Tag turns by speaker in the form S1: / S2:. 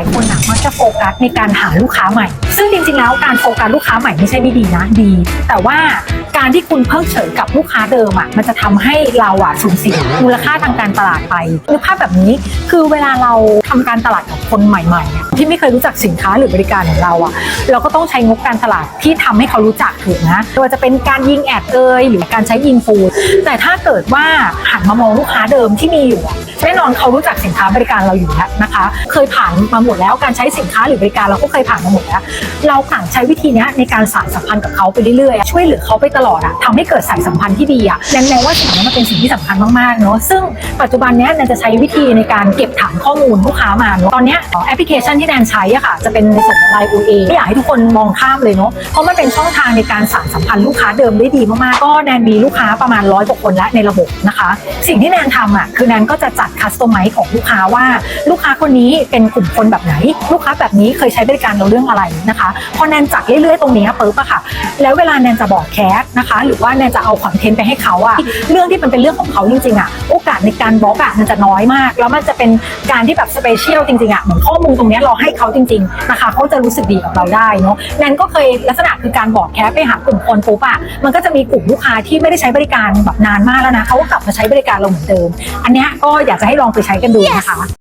S1: ายคนอะมักจะโฟกัสในการหาลูกค้าใหม่ ซึ่งจริงๆแล้วการโฟกัสลูกค้าใหม่ไม่ใช่ไม่ดีนะดี แต่ว่าการที่คุณเพิกเฉยกับลูกค้าเดิมอะมันจะทำให้เราอะสูญเสียมูลค่าทางการตลาดไปนึกภาพแบบนี้คือเวลาเราทำการตลาดกับคนใหม่ๆที่ไม่เคยรู้จักสินค้าหรือบริการของเราอะเราก็ต้องใช้งบการตลาดที่ทำให้เขารู้จักถูกนะไม่ว่าจะเป็นการยิงแอดเอยหรือการใช้อินฟูแต่ถ้าเกิดว่าหันมามองลูกค้าเดิมที่มีอยู่ แน่นอนเขารู้จักสินค้าบริการเราอยู่แล้วนะคะ เคยผ่านมาหมดแล้วการใช้สินค้าหรือบริการเราก็เคยผ่านมาหมดแล้ว เราต่างใช้วิธีนี้ในการสานสัมพันธ์กับเขาไปเรื่อยๆ ช่วยเหลือเขาไปตลอดอะทำให้เกิดสายสัมพันธ์ที่ดีอะแนนแนว่าสิ่งนี้มันเป็นสิ่งที่สำคัญมากๆเนาะซึ่งปัจจุบันนี้แนนจะใช้วิธีในการเก็บฐานข้อมูลลูกค้ามาเนอะตอนนี้แอปพลิเคชันที่แนนใช้อะค่ะ จะเป็นในส่วนของ Line OA ไม่อยากให้ทุกคนมองข้ามเลยเนาะเพราะมันเป็นช่องทางในการสานสัมพันธ์ลูกค้าเดิมได้ดีมากๆก็แนนมีลูกค้าประมาณร้อยกว่าคนแล้วในระบบนะคะ สิ่งที่แนนทำอะคือแนนก็จะจัดคัสตอมไมซ์ของลูกค้าว่าลูกค้าคนนี้เป็นกลุ่มคนแบบไหน ลูกค้าแบบนี้เคยใช้บริการเราเรื่องอะไรนะคะ พอแนนจัดเรื่อยๆตรงนี้ปุ๊บอะค่ะ แล้วเวลาแนนจะบอกแคสนะคะ หรือว่าแนนจะเอาคอนเทนต์ไปให้เขาอะเรื่องที่มันเป็นเรื่องของเขาจริงๆอะโอ ในการบล็อกอะมันจะน้อยมาก แล้วมันจะเป็นการที่แบบสเปเชียลจริงๆอะเหมือนข้อมูลตรงนี้เราให้เขาจริงๆนะคะเขาจะรู้สึกดีกับเราได้เนาะแนนก็เคยลักษณะคือการบอกแคปไปหากลุ่มคนปุ๊บอะมันก็จะมีกลุ่มลูกค้าที่ไม่ได้ใช้บริการแบบนานมากแล้วนะเขาก็กลับมาใช้บริการเราเหมือนเดิม อันเนี้ยก็อยากจะให้ลองไปใช้กันดูนะคะ